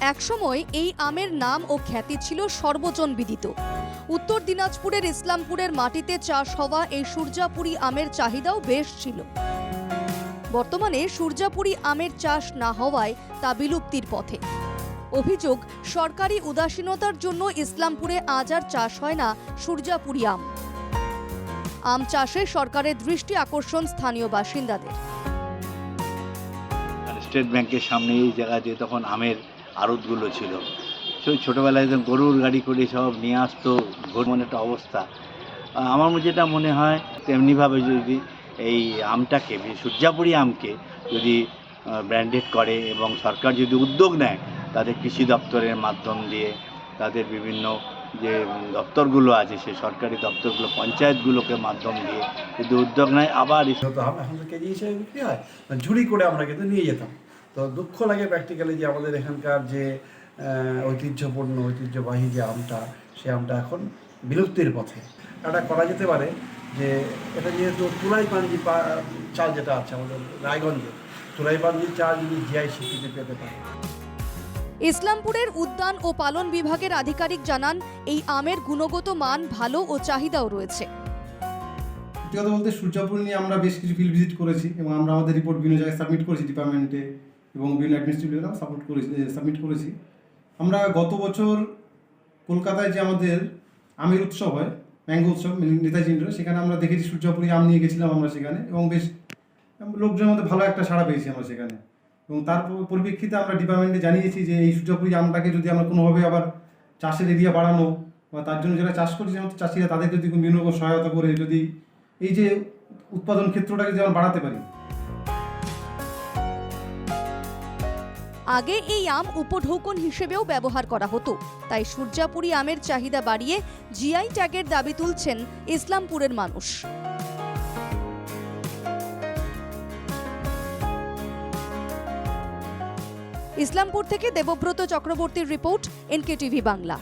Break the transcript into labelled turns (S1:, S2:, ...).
S1: একসময় এই আমের নাম ও খ্যাতি ছিল সর্বজন বিদিত উত্তর দিনাজপুরের ইসলামপুরের মাটিতে চাষ হওয়া এই সূর্যাপুরি আমের চাহিদাও বেশ ছিল। বর্তমানে সূর্যাপুরি আমের চাষ না হওয়ায় তা বিলুপ্তির পথে। অভিযোগ, সরকারি উদাসীনতার জন্য ইসলামপুরে আজ আর চাষ হয় না সূর্যাপুরি আম। আম চাষে সরকারের দৃষ্টি আকর্ষণ স্থানীয় বাসিন্দাদের।
S2: স্টেট ব্যাংকের সামনে এই জায়গাতে তখন আমের আড়তগুলো ছিল। ছোটোবেলায় একদম গরুর গাড়ি করে সব নিয়ে আসতো মনে একটা অবস্থা। আমার মনে, যেটা মনে হয়, তেমনিভাবে যদি এই আমটাকে বিশেষ সূর্যাপুরি আমকে যদি ব্র্যান্ডেড করে এবং সরকার যদি উদ্যোগ নেয়, তাদের কৃষি দপ্তরের মাধ্যম দিয়ে, তাদের বিভিন্ন যে দপ্তরগুলো আছে সেই সরকারি দপ্তরগুলো, পঞ্চায়েতগুলোকে মাধ্যম দিয়ে যদি উদ্যোগ নেয়, আবার
S3: এখন কেজি হিসেবে বিক্রি হয় মানে ঝুড়ি করে আমরা কিন্তু নিয়ে যেতাম। তো দুঃখ লাগে প্র্যাকটিক্যালি যে আমাদের এখানকার যে ঐতিহ্যপূর্ণ ঐতিহ্যবাহী যে আমটা সে আমটা এখন বিলুপ্তির পথে। এটা করা যেতে পারে যে এটা যেহেতু তুলাই পাঞ্জি পা- চাল যেটা আছে আমাদের রায়গঞ্জে তুলাই পাঞ্জি চাল যদি জিআই স্বীকৃতি পেতে পারে।
S1: ইসলামপুরের উদ্যান ও পালন বিভাগের আধিকারিক জানান এই আমের গুণগত মান ভালো ও চাহিদাও রয়েছে।
S4: সত্যি কথা বলতে সূর্যাপুর নিয়ে আমরা বেশ কিছু ফিল্ড ভিজিট করেছি এবং আমরা আমাদের রিপোর্ট বিভিন্ন জায়গায় সাবমিট করেছি ডিপার্টমেন্টে এবং বিভিন্ন অ্যাডমিনিস্ট্রেটিভ সাপোর্ট করেছি সাবমিট করেছি। আমরা গত বছর কলকাতায় যে আমাদের আমের উৎসব হয়, ম্যাঙ্গো উৎসব নেতাজি ইন্ডোরে সেখানে আমরা দেখেছি সূর্যাপুরি আম নিয়ে গেছিলাম আমরা সেখানে এবং বেশ লোকজনের মধ্যে ভালো একটা সাড়া পেয়েছি আমরা সেখানে। এবং তার পরিপ্রেক্ষিতে আমরা ডিপার্টমেন্টে জানিয়েছি যে এই সূর্যাপুরি আমটাকে যদি আমরা কোনোভাবে আবার চাষের এরিয়া বাড়ানো বা তার জন্য যারা চাষ করছে সমস্ত চাষিরা তাদের যদি বিভিন্ন সহায়তা করে যদি এই যে উৎপাদন ক্ষেত্রটাকে যেমন বাড়াতে পারি
S1: আগে এই আম উপঢৌকন হিসেবেও ব্যবহার করা হতো। তাই সূর্যাপুরী আমের চাহিদা বাড়িয়ে জিআই ট্যাগের দাবি তুলছেন ইসলামপুরের মানুষ। ইসলামপুর থেকে দেবব্রত চক্রবর্তীর রিপোর্ট, এনকেটিভি বাংলা।